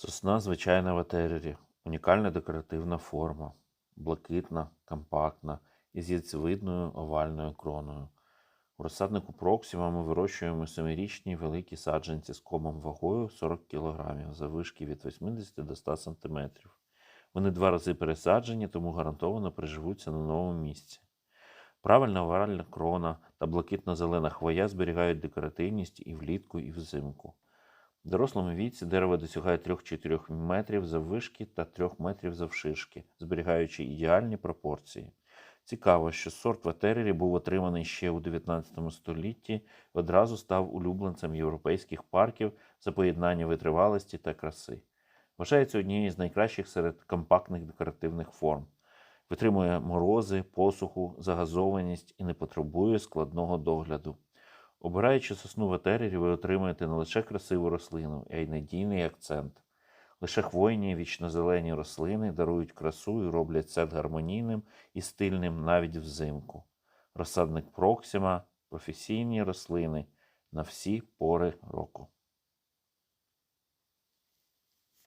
Сосна звичайна в етерері, унікальна декоративна форма, блакитна, компактна, із яйцевидною овальною кроною. У розсаднику Проксіма ми вирощуємо семирічні великі саджанці з комом вагою 40 кг, заввишки від 80 до 100 см. Вони два рази пересаджені, тому гарантовано приживуться на новому місці. Правильна овальна крона та блакитно-зелена хвоя зберігають декоративність і влітку, і взимку. Дорослому віці дерево досягає 3-4 метрів заввишки та 3 метрів завширшки, зберігаючи ідеальні пропорції. Цікаво, що сорт Ватерері був отриманий ще у 19 столітті одразу став улюбленцем європейських парків за поєднання витривалості та краси. Вважається однією з найкращих серед компактних декоративних форм. Витримує морози, посуху, загазованість і не потребує складного догляду. Обираючи сосну в етері, ви отримаєте не лише красиву рослину, а й надійний акцент. Лише хвойні вічнозелені рослини дарують красу і роблять сад гармонійним і стильним навіть взимку. Розсадник Проксима професійні рослини на всі пори року.